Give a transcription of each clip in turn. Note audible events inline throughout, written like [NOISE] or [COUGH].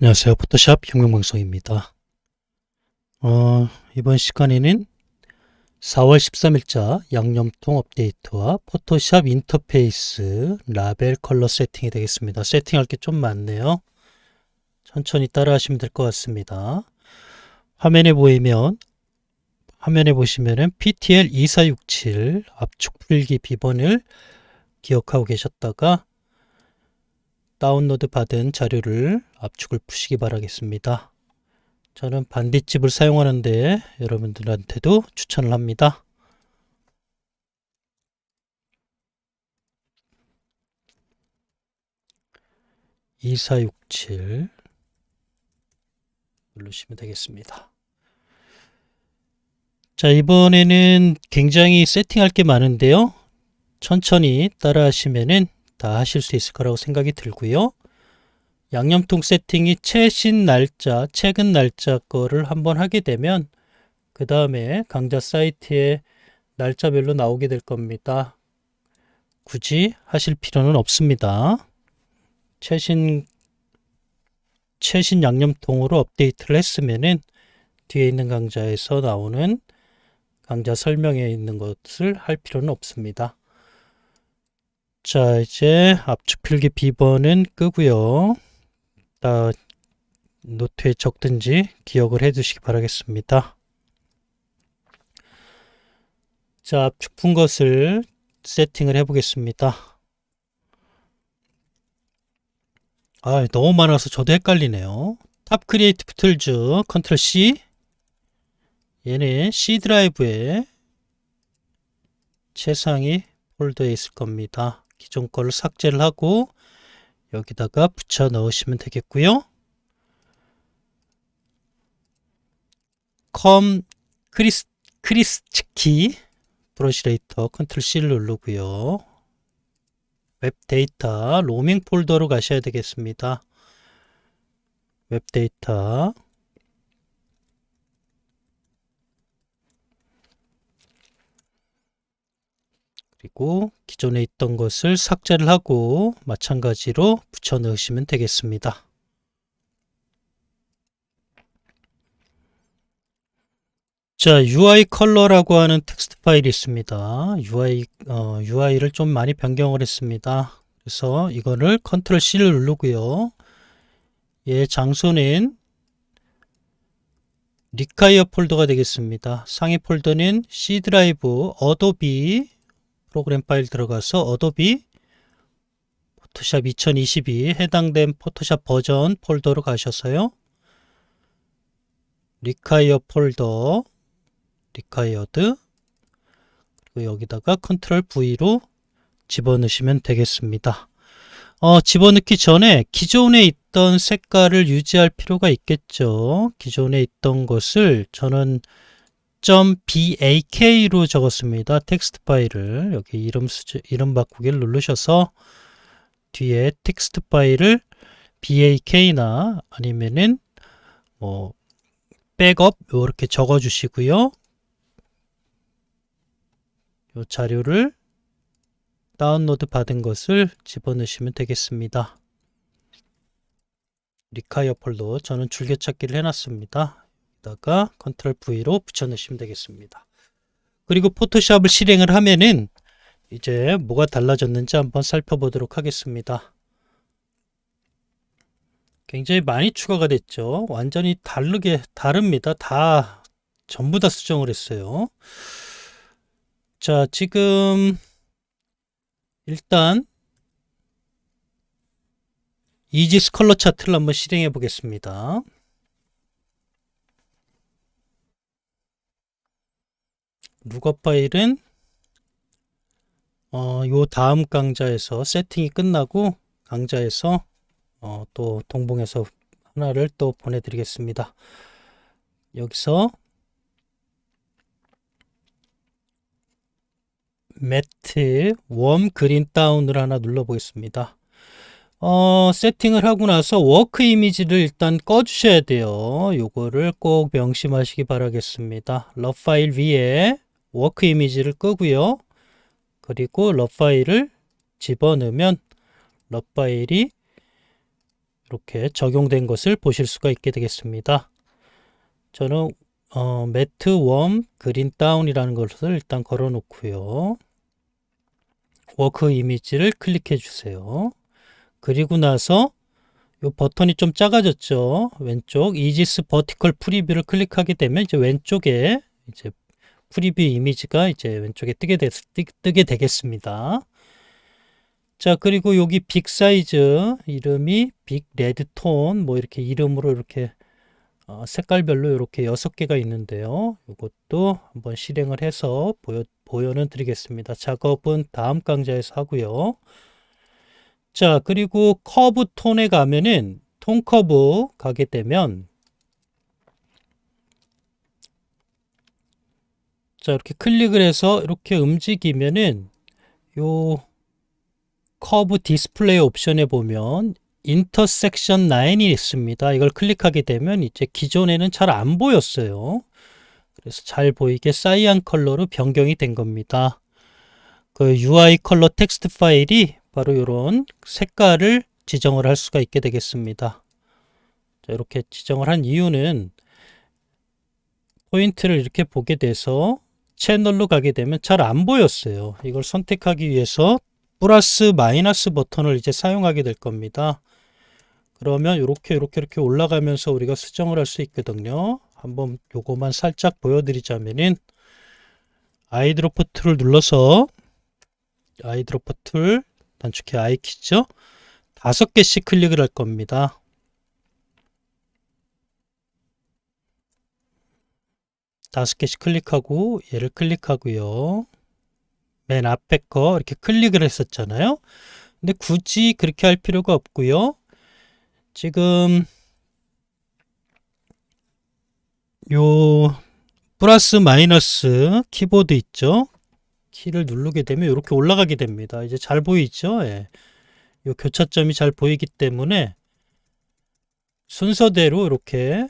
안녕하세요. 포토샵 혁명방송입니다. 어, 이번 시간에는 4월 13일자 양념통 업데이트와 포토샵 인터페이스 라벨 컬러 세팅이 되겠습니다. 세팅할 게 좀 많네요. 천천히 따라 하시면 될 것 같습니다. 화면에 보이면 화면에 보시면은 PTL 2467 압축 풀기 비번을 기억하고 계셨다가 다운로드 받은 자료를 압축을 푸시기 바라겠습니다. 저는 반딧집을 사용하는데 여러분들한테도 추천을 합니다. (2467) 누르시면 되겠습니다. 자 이번에는 굉장히 세팅할 게 많은데요. 천천히 따라 하시면은 다 하실 수 있을 거라고 생각이 들고요. 양념통 세팅이 최신 날짜, 최근 날짜 거를 한번 하게 되면 그 다음에 강좌 사이트에 날짜별로 나오게 될 겁니다. 굳이 하실 필요는 없습니다. 최신 최신 양념통으로 업데이트를 했으면은 뒤에 있는 강좌에서 나오는 강좌 설명에 있는 것을 할 필요는 없습니다. 자, 이제 압축 필기 비번은 끄고요. 다 노트에 적든지 기억을 해 두시기 바라겠습니다. 자, 압축 푼 것을 세팅을 해 보겠습니다. 아, 너무 많아서 저도 헷갈리네요. 탑 크리에이티브 툴즈 컨트롤 C 얘는 C 드라이브에 최상위 폴더에 있을 겁니다. 기존 거를 삭제를 하고 여기다가 붙여 넣으시면 되겠고요. 컴 크리스 크리스키 브러시레이터 컨트롤 C를 누르고요. 웹 데이터 로밍 폴더로 가셔야 되겠습니다. 웹 데이터 그리고 기존에 있던 것을 삭제를 하고 마찬가지로 붙여 넣으시면 되겠습니다. 자, UI 컬러라고 하는 텍스트 파일이 있습니다. UI, 어, UI를 좀 많이 변경을 했습니다. 그래서 이거를 컨트롤 C를 누르고요. 얘 장소는 리카이어 폴더가 되겠습니다. 상위 폴더는 C 드라이브, 어도비, 프로그램 파일 들어가서 어도비 포토샵 2022 해당된 포토샵 버전 폴더로 가셔서요. 리카이어 폴더 리카이어드 그리고 여기다가 컨트롤 V로 집어넣으시면 되겠습니다. 어, 집어넣기 전에 기존에 있던 색깔을 유지할 필요가 있겠죠. 기존에 있던 것을 저는 .bak로 적었습니다. 텍스트 파일을 여기 이름 수제, 이름 바꾸기를 누르셔서 뒤에 텍스트 파일을 bak나 아니면은 뭐 백업 이렇게 적어 주시고요. 이 자료를 다운로드 받은 것을 집어넣으시면 되겠습니다. 리카이어 폴더 저는 줄겨찾기를 해놨습니다. 여기다가 컨트롤 V로 붙여넣으시면 되겠습니다. 그리고 포토샵을 실행을 하면은 이제 뭐가 달라졌는지 한번 살펴보도록 하겠습니다. 굉장히 많이 추가가 됐죠. 완전히 다르게 다릅니다. 다 전부 다 수정을 했어요. 자, 지금 일단 이지스 컬러 차트를 한번 실행해 보겠습니다. 룩업 파일은 어, 요 다음 강좌에서 세팅이 끝나고 강좌에서 어, 또 동봉해서 하나를 또 보내드리겠습니다. 여기서 매트 웜 그린 다운을 하나 눌러보겠습니다. 어, 세팅을 하고 나서 워크 이미지를 일단 꺼주셔야 돼요. 요거를 꼭 명심하시기 바라겠습니다. 러 파일 위에 워크 이미지를 끄고요. 그리고 러 파일을 집어넣으면 러 파일이 이렇게 적용된 것을 보실 수가 있게 되겠습니다. 저는 어, 매트 웜 그린 다운이라는 것을 일단 걸어 놓고요. 워크 이미지를 클릭해 주세요. 그리고 나서 이 버튼이 좀 작아졌죠. 왼쪽 이지스 버티컬 프리뷰를 클릭하게 되면 이제 왼쪽에 이제 프리뷰 이미지가 이제 왼쪽에 뜨게, 되, 뜨게 되겠습니다. 자, 그리고 여기 빅 사이즈 이름이 빅 레드 톤 뭐 이렇게 이름으로 이렇게 어, 색깔별로 이렇게 여섯 개가 있는데요. 이것도 한번 실행을 해서 보여, 보여는 드리겠습니다. 작업은 다음 강좌에서 하고요. 자, 그리고 커브 톤에 가면은 톤 커브 가게 되면 자, 이렇게 클릭을 해서 이렇게 움직이면은 요 커브 디스플레이 옵션에 보면 인터섹션 라인이 있습니다. 이걸 클릭하게 되면 이제 기존에는 잘 안 보였어요. 그래서 잘 보이게 사이안 컬러로 변경이 된 겁니다. 그 UI 컬러 텍스트 파일이 바로 이런 색깔을 지정을 할 수가 있게 되겠습니다. 자, 이렇게 지정을 한 이유는 포인트를 이렇게 보게 돼서 채널로 가게 되면 잘 안 보였어요. 이걸 선택하기 위해서 플러스 마이너스 버튼을 이제 사용하게 될 겁니다. 그러면 이렇게 이렇게 이렇게 올라가면서 우리가 수정을 할 수 있거든요. 한번 요거만 살짝 보여드리자면은 아이드로프 툴을 눌러서 아이드로프 툴 단축키 아이키죠. 다섯 개씩 클릭을 할 겁니다. 다섯 개씩 클릭하고 얘를 클릭하고요. 맨 앞에 거 이렇게 클릭을 했었잖아요. 근데 굳이 그렇게 할 필요가 없고요. 지금 요 플러스 마이너스 키보드 있죠? 키를 누르게 되면 이렇게 올라가게 됩니다. 이제 잘 보이죠? 예. 요 교차점이 잘 보이기 때문에 순서대로 이렇게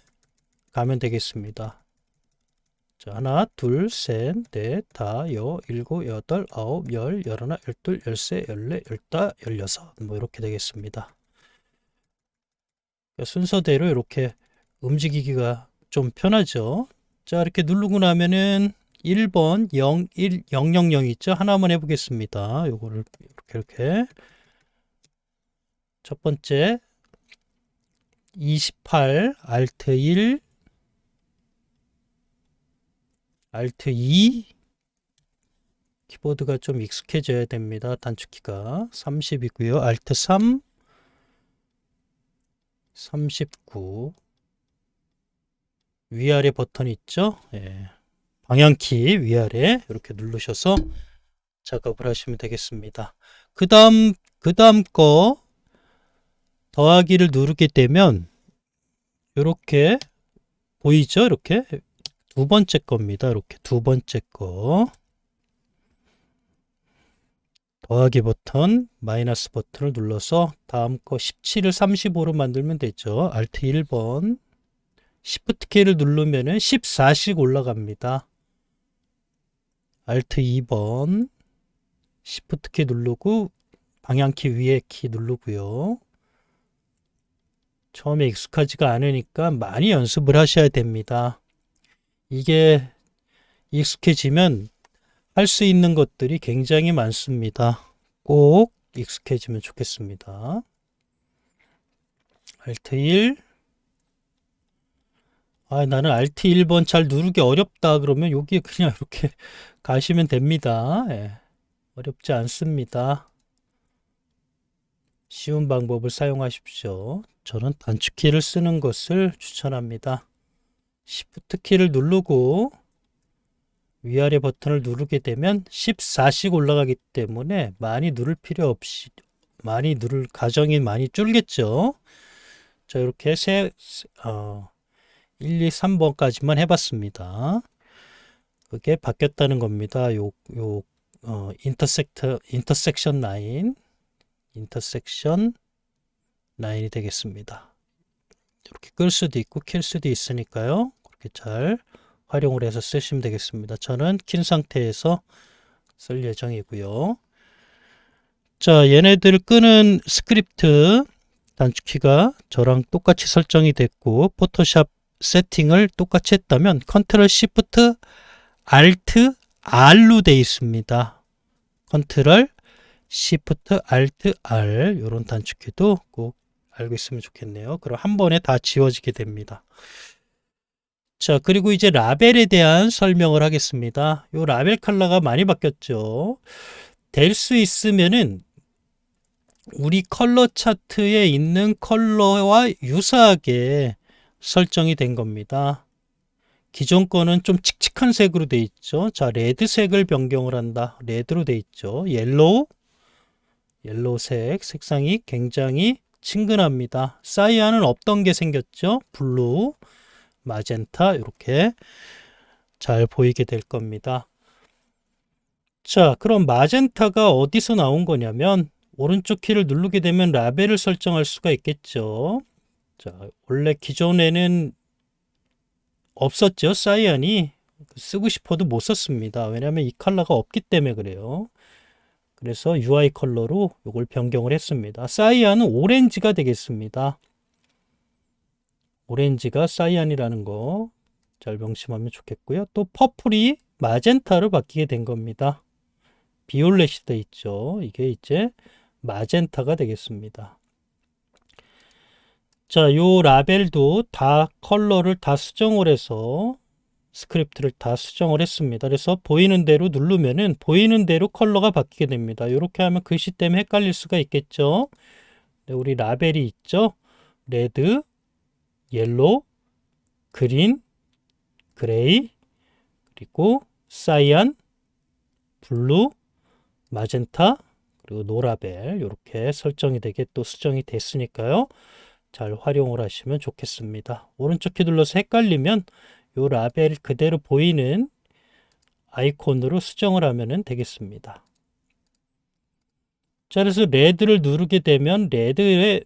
가면 되겠습니다. 자, 하나, 둘, 셋, 넷, 다, 여, 일곱, 여덟, 아홉, 열, 열하나, 열둘, 열세, 열네, 열다, 열여섯. 뭐 이렇게 되겠습니다. 순서대로 이렇게 움직이기가 좀 편하죠. 자, 이렇게 누르고 나면은 1번 0, 1, 0, 0, 0 있죠? 하나만 해보겠습니다. 요거를 이렇게, 이렇게. 첫 번째, 28, Alt 1, Alt 2, 키보드가 좀 익숙해져야 됩니다. 단축키가 30이고요. Alt 3, 39 위아래 버튼 있죠? 예. 방향키 위아래 이렇게 누르셔서 작업을 하시면 되겠습니다. 그 다음 그 다음 거 더하기를 누르게 되면 이렇게 보이죠? 이렇게 두 번째 겁니다. 이렇게 두 번째 거 더하기 버튼, 마이너스 버튼을 눌러서 다음 거 17을 35로 만들면 되죠. Alt 1번, Shift 키를 누르면은 14씩 올라갑니다. Alt 2번, Shift 키 누르고 방향키 위에 키 누르고요. 처음에 익숙하지가 않으니까 많이 연습을 하셔야 됩니다. 이게 익숙해지면 할 수 있는 것들이 굉장히 많습니다. 꼭 익숙해지면 좋겠습니다. Alt 1 아, 나는 Alt 1번 잘 누르기 어렵다 그러면 여기에 그냥 이렇게 [LAUGHS] 가시면 됩니다. 예. 어렵지 않습니다. 쉬운 방법을 사용하십시오. 저는 단축키를 쓰는 것을 추천합니다. Shift 키를 누르고 위아래 버튼을 누르게 되면 14씩 올라가기 때문에 많이 누를 필요 없이 많이 누를 가정이 많이 줄겠죠. 자, 이렇게 세, 어, 1, 2, 3번까지만 해봤습니다. 그게 바뀌었다는 겁니다. 요, 요, 어, 인터섹터, 인터섹션 라인, 인터섹션 라인이 되겠습니다. 이렇게 끌 수도 있고 킬 수도 있으니까요. 그렇게 잘 활용을 해서 쓰시면 되겠습니다. 저는 킨 상태에서 쓸 예정이고요. 자, 얘네들 끄는 스크립트 단축키가 저랑 똑같이 설정이 됐고 포토샵 세팅을 똑같이 했다면 컨트롤 시프트 알트 R로 돼 있습니다. 컨트롤 시프트 알트 R 이런 단축키도 꼭 알고 있으면 좋겠네요. 그럼 한 번에 다 지워지게 됩니다. 자, 그리고 이제 라벨에 대한 설명을 하겠습니다. 요 라벨 컬러가 많이 바뀌었죠. 될 수 있으면은 우리 컬러 차트에 있는 컬러와 유사하게 설정이 된 겁니다. 기존 거는 좀 칙칙한 색으로 돼 있죠. 자, 레드색을 변경을 한다. 레드로 돼 있죠. 옐로우, 옐로우색 색상이 굉장히 친근합니다. 사이아는 없던 게 생겼죠. 블루, 마젠타 이렇게 잘 보이게 될 겁니다. 자, 그럼 마젠타가 어디서 나온 거냐면 오른쪽 키를 누르게 되면 라벨을 설정할 수가 있겠죠. 자, 원래 기존에는 없었죠. 사이안이 쓰고 싶어도 못 썼습니다. 왜냐하면 이 컬러가 없기 때문에 그래요. 그래서 UI 컬러로 이걸 변경을 했습니다. 사이안은 오렌지가 되겠습니다. 오렌지가 사이안이라는 거 잘 명심하면 좋겠고요. 또 퍼플이 마젠타로 바뀌게 된 겁니다. 비올렛이 돼 있죠. 이게 이제 마젠타가 되겠습니다. 자, 요 라벨도 다 컬러를 다 수정을 해서 스크립트를 다 수정을 했습니다. 그래서 보이는 대로 누르면은 보이는 대로 컬러가 바뀌게 됩니다. 이렇게 하면 글씨 때문에 헷갈릴 수가 있겠죠. 네, 우리 라벨이 있죠. 레드, 옐로, 그린, 그레이, 그리고 사이안, 블루, 마젠타, 그리고 노라벨 이렇게 설정이 되게 또 수정이 됐으니까요. 잘 활용을 하시면 좋겠습니다. 오른쪽 키 눌러서 헷갈리면 요 라벨 그대로 보이는 아이콘으로 수정을 하면 되겠습니다. 자, 그래서 레드를 누르게 되면 레드의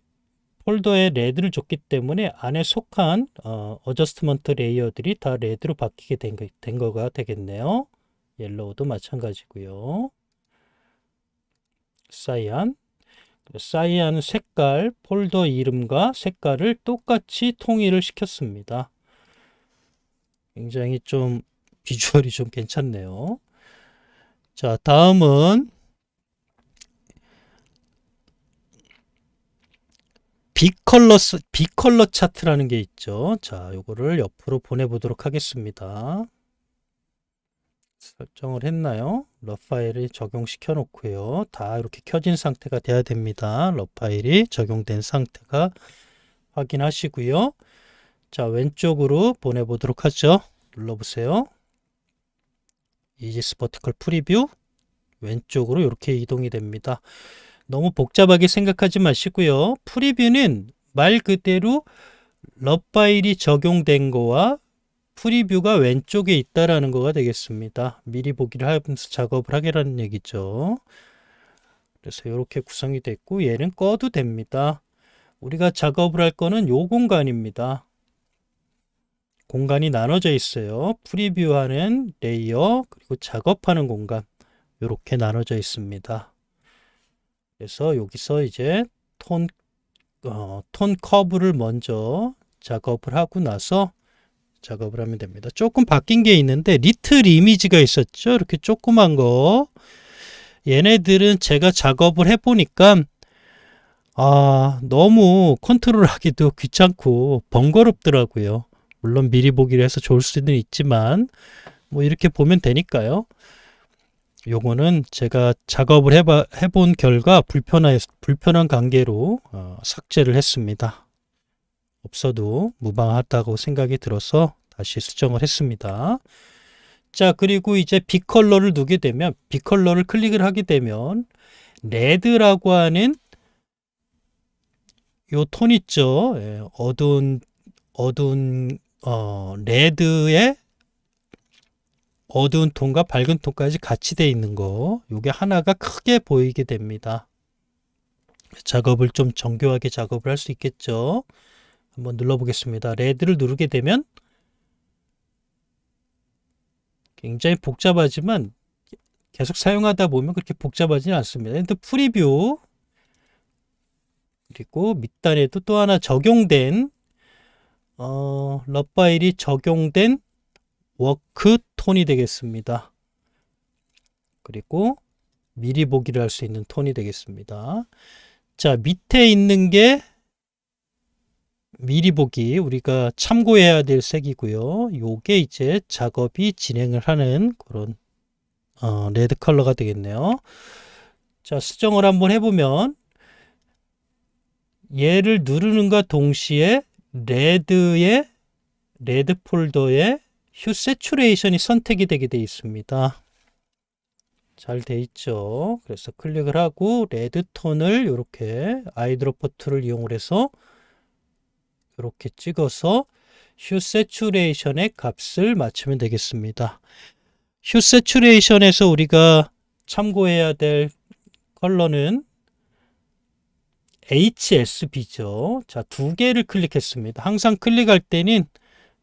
폴더에 레드를 줬기 때문에 안에 속한 어, 어저스트먼트 레이어들이 다 레드로 바뀌게 된, 거, 된 거가 되겠네요. 옐로우도 마찬가지고요. 사이안 사이안 색깔 폴더 이름과 색깔을 똑같이 통일을 시켰습니다. 굉장히 좀 [LAUGHS] 비주얼이 좀 괜찮네요. 자, 다음은 비컬러 비컬러 차트라는 게 있죠. 자, 요거를 옆으로 보내 보도록 하겠습니다. 설정을 했나요? 러 파일을 적용시켜 놓고요. 다 이렇게 켜진 상태가 돼야 됩니다. 러 파일이 적용된 상태가 확인하시고요. 자, 왼쪽으로 보내보도록 하죠. 눌러보세요. 이지스 버티컬 프리뷰 왼쪽으로 이렇게 이동이 됩니다. 너무 복잡하게 생각하지 마시고요. 프리뷰는 말 그대로 러 파일이 적용된 거와 프리뷰가 왼쪽에 있다라는 거가 되겠습니다. 미리 보기를 하면서 작업을 하게라는 얘기죠. 그래서 이렇게 구성이 됐고 얘는 꺼도 됩니다. 우리가 작업을 할 거는 요 공간입니다. 공간이 나눠져 있어요. 프리뷰하는 레이어 그리고 작업하는 공간 이렇게 나눠져 있습니다. 그래서 여기서 이제 톤, 어, 톤 커브를 먼저 작업을 하고 나서 작업을 하면 됩니다. 조금 바뀐 게 있는데 리틀 이미지가 있었죠. 이렇게 조그만 거. 얘네들은 제가 작업을 해보니까 아, 너무 컨트롤하기도 귀찮고 번거롭더라고요. 물론 미리 보기를 해서 좋을 수는 있지만 뭐 이렇게 보면 되니까요. 요거는 제가 작업을 해봐, 해본 결과 불편한, 불편한 관계로 어, 삭제를 했습니다. 없어도 무방하다고 생각이 들어서 다시 수정을 했습니다. 자, 그리고 이제 비컬러를 두게 되면 비컬러를 클릭을 하게 되면 레드라고 하는 요 톤 있죠. 예, 어두운 어두운 어, 레드의 어두운 톤과 밝은 톤까지 같이 돼 있는 거. 요게 하나가 크게 보이게 됩니다. 작업을 좀 정교하게 작업을 할 수 있겠죠. 한번 눌러 보겠습니다. 레드를 누르게 되면 굉장히 복잡하지만 계속 사용하다 보면 그렇게 복잡하지는 않습니다. 근데 프리뷰 그리고 밑단에도 또 하나 적용된 어, 럿바일이 적용된 워크 톤이 되겠습니다. 그리고 미리 보기를 할 수 있는 톤이 되겠습니다. 자, 밑에 있는 게 미리 보기 우리가 참고해야 될 색이고요. 요게 이제 작업이 진행을 하는 그런 어, 레드 컬러가 되겠네요. 자, 수정을 한번 해보면 얘를 누르는과 동시에 레드의 레드 폴더에 휴 세츄레이션이 선택이 되게 되어 있습니다. 잘 돼 있죠. 그래서 클릭을 하고 레드 톤을 이렇게 아이드로퍼 툴을 이용을 해서 이렇게 찍어서 휴 세츄레이션의 값을 맞추면 되겠습니다. 휴 세츄레이션에서 우리가 참고해야 될 컬러는 HSB죠. 자, 두 개를 클릭했습니다. 항상 클릭할 때는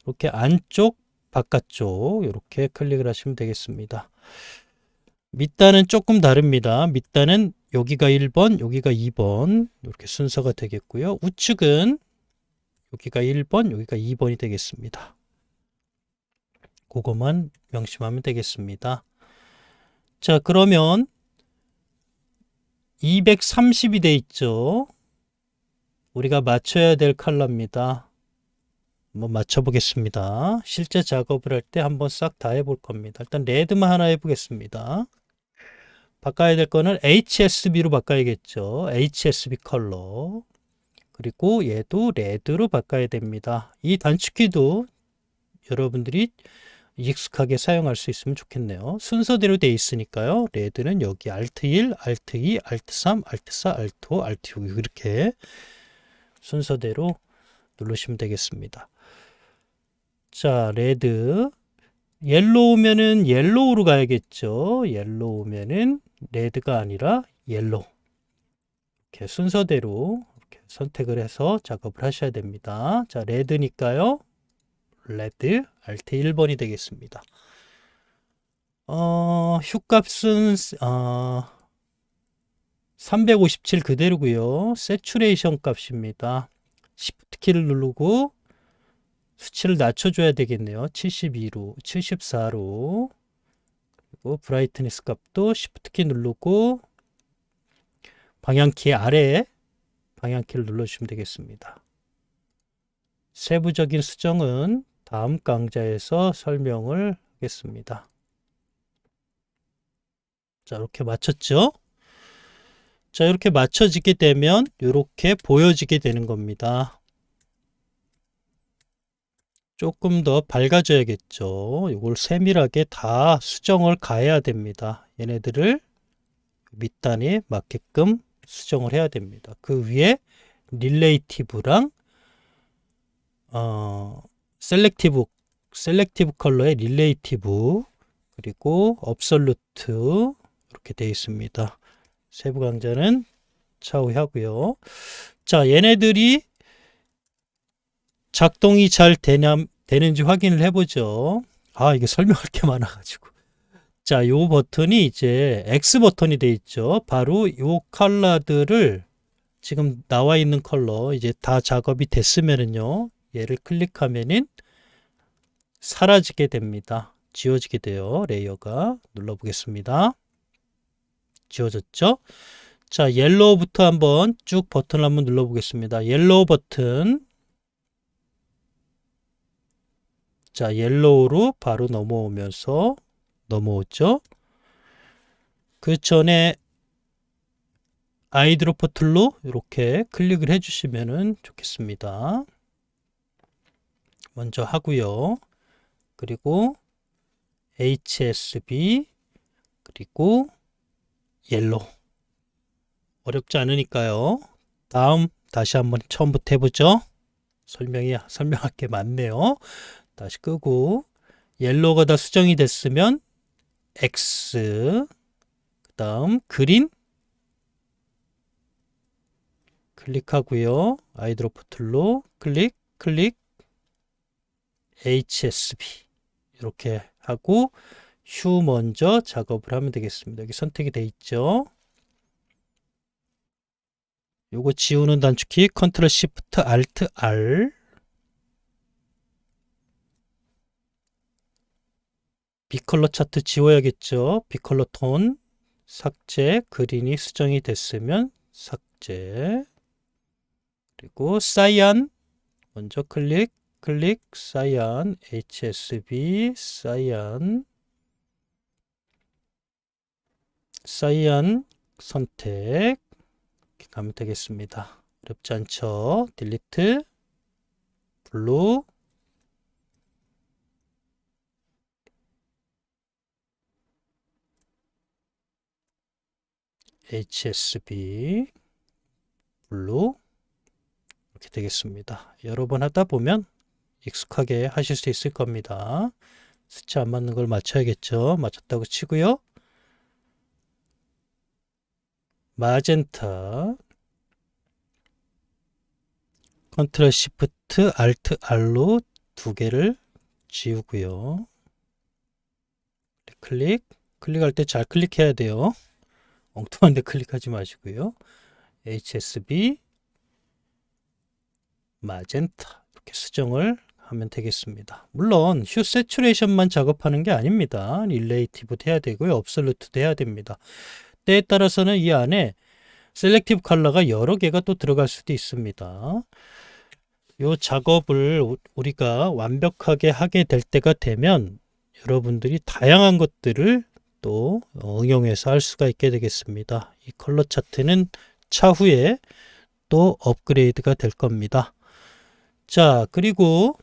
이렇게 안쪽, 바깥쪽 이렇게 클릭을 하시면 되겠습니다. 밑단은 조금 다릅니다. 밑단은 여기가 1번, 여기가 2번 이렇게 순서가 되겠고요. 우측은 여기가 1번, 여기가 2번이 되겠습니다. 그것만 명심하면 되겠습니다. 자, 그러면 230이 돼 있죠. 우리가 맞춰야 될 컬러입니다. 한번 맞춰보겠습니다. 실제 작업을 할 때 한번 싹 다 해볼 겁니다. 일단 레드만 하나 해보겠습니다. 바꿔야 될 거는 HSB로 바꿔야겠죠. HSB 컬러. 그리고 얘도 레드로 바꿔야 됩니다. 이 단축키도 여러분들이 익숙하게 사용할 수 있으면 좋겠네요. 순서대로 돼 있으니까요. 레드는 여기 Alt 1, Alt 2, Alt 3, Alt 4, Alt 5, Alt 6 이렇게 순서대로 누르시면 되겠습니다. 자, 레드. 옐로우면은 옐로우로 가야겠죠. 옐로우면은 레드가 아니라 옐로우. 이렇게 순서대로 이렇게 선택을 해서 작업을 하셔야 됩니다. 자, 레드니까요. 레드 Alt 1번이 되겠습니다. 어, 휴값은 어, 357 그대로고요. 세츄레이션 값입니다. Shift 키를 누르고 수치를 낮춰줘야 되겠네요. 72로, 74로. 그리고 브라이트니스 값도 Shift 키 누르고 방향키 아래에 방향키를 눌러주시면 되겠습니다. 세부적인 수정은 다음 강좌에서 설명을 하겠습니다. 자, 이렇게 맞췄죠? 자, 이렇게 맞춰지게 되면 이렇게 보여지게 되는 겁니다. 조금 더 밝아져야겠죠. 이걸 세밀하게 다 수정을 가해야 됩니다. 얘네들을 밑단에 맞게끔 수정을 해야 됩니다. 그 위에 릴레이티브랑 어, 셀렉티브 셀렉티브 컬러의 릴레이티브 그리고 업솔루트 이렇게 되어 있습니다. 세부 강좌는 차후 하고요. 자, 얘네들이 작동이 잘 되냐, 되는지 확인을 해보죠. 아, 이게 설명할 게 많아가지고. 자, 요 버튼이 이제 X 버튼이 돼 있죠. 바로 요 컬러들을 지금 나와 있는 컬러 이제 다 작업이 됐으면은요. 얘를 클릭하면은 사라지게 됩니다. 지워지게 돼요. 레이어가 눌러보겠습니다. 지워졌죠? 자, 옐로우부터 한번 쭉 버튼을 한번 눌러보겠습니다. 옐로우 버튼. 자, 옐로우로 바로 넘어오면서 넘어오죠? 그 전에 아이드로퍼 툴로 이렇게 클릭을 해주시면 좋겠습니다. 먼저 하고요. 그리고 HSB 그리고 옐로우 어렵지 않으니까요. 다음 다시 한번 처음부터 해보죠. 설명이 설명할 게 많네요. 다시 끄고 옐로우가 다 수정이 됐으면 X 그 다음 그린 클릭하고요. 아이드로프 툴로 클릭 클릭 HSB 이렇게 하고 휴 먼저 작업을 하면 되겠습니다. 여기 선택이 돼 있죠. 요거 지우는 단축키 컨트롤 시프트 알트 R 비컬러 차트 지워야겠죠. 비컬러 톤 삭제 그린이 수정이 됐으면 삭제 그리고 사이안 먼저 클릭 클릭 사이안 HSB 사이안 사이안 선택 이렇게 가면 되겠습니다. 어렵지 않죠? 딜리트 블루 HSB 블루 이렇게 되겠습니다. 여러 번 하다 보면 익숙하게 하실 수 있을 겁니다. 수치 안 맞는 걸 맞춰야겠죠. 맞췄다고 치고요. 마젠타 컨트롤 시프트 알트 R로 두 개를 지우고요. 클릭 클릭할 때 잘 클릭해야 돼요. 엉뚱한 데 [LAUGHS] 클릭하지 마시고요. HSB 마젠타 이렇게 수정을 하면 되겠습니다. 물론 휴 세츄레이션만 작업하는 게 아닙니다. 릴레이티브도 해야 되고요. 업솔루트도 해야 됩니다. 때에 따라서는 이 안에 셀렉티브 컬러가 여러 개가 또 들어갈 수도 있습니다. 이 작업을 우- 우리가 완벽하게 하게 될 때가 되면 여러분들이 다양한 것들을 또 응용해서 할 수가 있게 되겠습니다. 이 컬러 차트는 차후에 또 업그레이드가 될 겁니다. 자, 그리고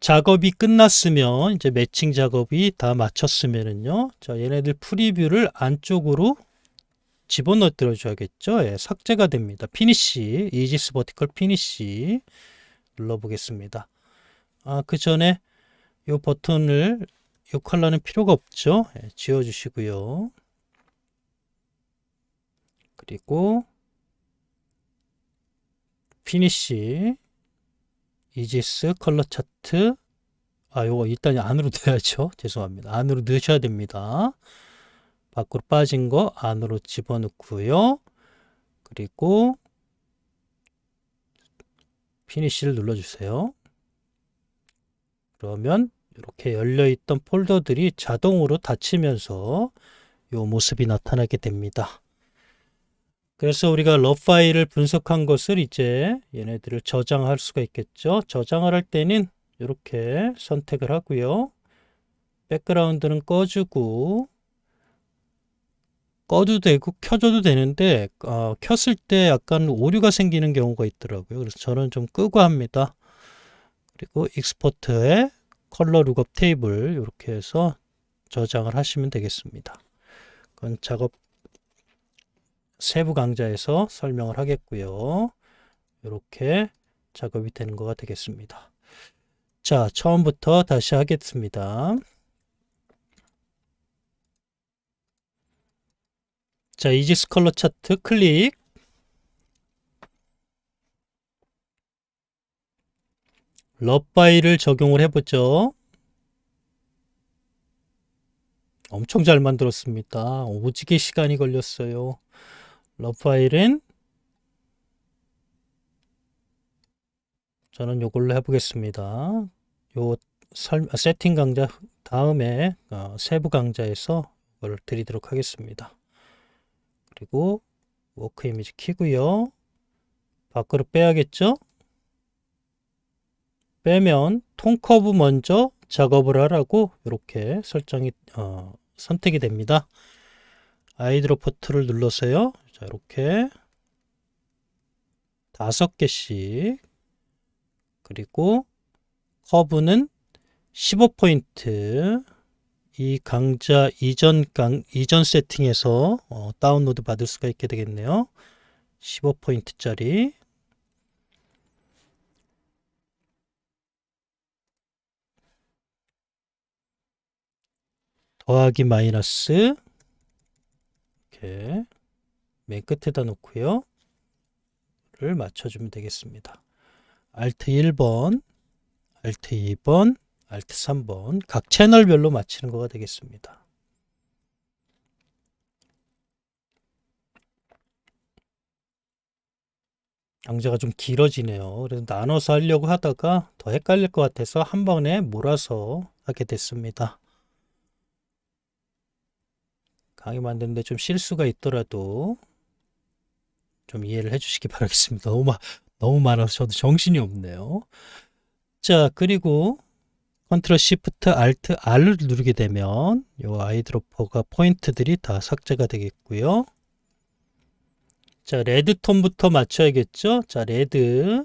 작업이 끝났으면 이제 매칭 작업이 다 마쳤으면은요. 자, 얘네들 프리뷰를 안쪽으로 집어넣어 줘야겠죠. 예, 삭제가 됩니다. 피니시, 이지스 버티컬 피니시 눌러 보겠습니다. 아, 그 전에 이 버튼을 이 컬러는 필요가 없죠. 예, 지워 주시고요. 그리고 피니시 이지스 컬러 차트. 아 요거 일단 안으로 [LAUGHS] 넣어야죠. 죄송합니다. 안으로 넣으셔야 됩니다. 밖으로 빠진 거 안으로 집어넣고요. 그리고 피니시를 눌러주세요. 그러면 이렇게 열려있던 폴더들이 자동으로 닫히면서 요 모습이 나타나게 됩니다 그래서 우리가 러 파일을 분석한 것을 이제 얘네들을 저장할 수가 있겠죠. 저장을 할 때는 이렇게 선택을 하고요. 백그라운드는 꺼주고 꺼도 되고 켜줘도 되는데 어, 켰을 때 약간 오류가 생기는 경우가 있더라고요. 그래서 저는 좀 끄고 합니다. 그리고 익스포트에 컬러 룩업 테이블 이렇게 해서 저장을 하시면 되겠습니다. 그건 작업 세부 강좌에서 설명을 하겠고요. 이렇게 작업이 되는 거가 되겠습니다. 자, 처음부터 다시 하겠습니다. 자, 이지스 컬러 차트 클릭. 럽바이를 적용을 해보죠. 엄청 잘 만들었습니다. 오지게 시간이 걸렸어요. 러 파일은 저는 요걸로 해보겠습니다. 요 설, 아, 세팅 강좌 다음에 어, 세부 강좌에서 이걸 드리도록 하겠습니다. 그리고 워크 이미지 키고요. 밖으로 빼야겠죠? 빼면 통 커브 먼저 작업을 하라고 이렇게 설정이 어, 선택이 됩니다. 아이드롭 포트를 눌러서요. 자, 이렇게 다섯 개씩. 그리고 커브는 15포인트. 이 강좌 이전 강 이전 세팅에서 어, 다운로드 받을 수가 있게 되겠네요. 15포인트짜리. 더하기 마이너스. 이렇게 맨 끝에다 놓고요. 를 맞춰주면 되겠습니다. Alt 1번, Alt 2번, Alt 3번 각 채널별로 맞추는 거가 되겠습니다. 강좌가 좀 길어지네요. 그래서 나눠서 하려고 하다가 더 헷갈릴 것 같아서 한 번에 몰아서 하게 됐습니다. 강의 만드는데 좀 실수가 있더라도 좀 이해를 해주시기 [LAUGHS] 바라겠습니다. 너무, 마, 너무 많아서 저도 정신이 없네요. 자, 그리고 컨트롤 시프트 알트 R을 누르게 되면 이 아이드로퍼가 포인트들이 다 삭제가 되겠고요. 자, 레드 톤부터 맞춰야겠죠? 자, 레드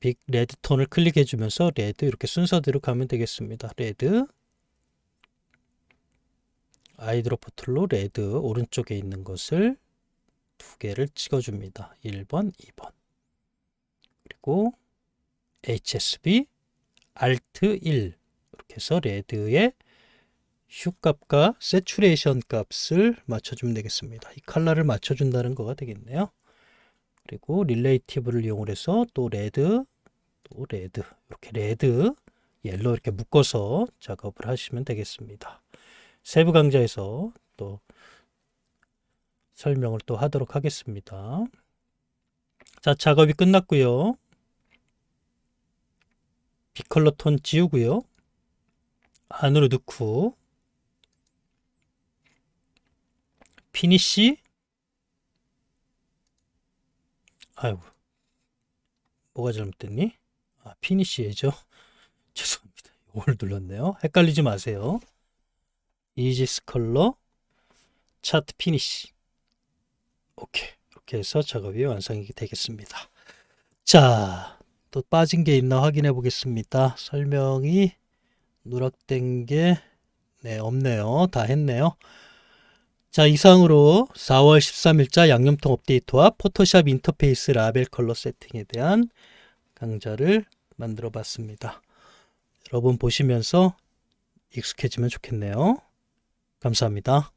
빅 레드 톤을 클릭해 주면서 레드 이렇게 순서대로 가면 되겠습니다. 레드 아이드로퍼 툴로 레드 오른쪽에 있는 것을 두 개를 찍어 줍니다. 1번, 2번. 그리고 HSB Alt 1 이렇게 해서 레드의 휴 값과 세츄레이션 값을 맞춰주면 되겠습니다. 이 컬러를 맞춰준다는 거가 되겠네요. 그리고 릴레이티브를 이용해서 또 레드, 또 레드, 이렇게 레드, 옐로 이렇게 묶어서 작업을 하시면 되겠습니다. 세부 강좌에서 또 설명을 또 하도록 하겠습니다. 자, 작업이 끝났고요. 비컬러 톤 지우고요. 안으로 넣고 피니시 아이고 뭐가 잘못됐니? 아 피니시에죠 [LAUGHS] 죄송합니다 이걸 눌렀네요 헷갈리지 마세요 이지스 컬러 차트 피니시 오케이 이렇게 해서 작업이 완성이 되겠습니다 자 또 빠진 게 있나 확인해 보겠습니다 설명이 누락된 게 네, 없네요 다 했네요 자, 이상으로 4월 13일자 양념통 업데이트와 포토샵 인터페이스 라벨 컬러 세팅에 대한 강좌를 만들어 봤습니다. 여러분 보시면서 익숙해지면 좋겠네요. 감사합니다.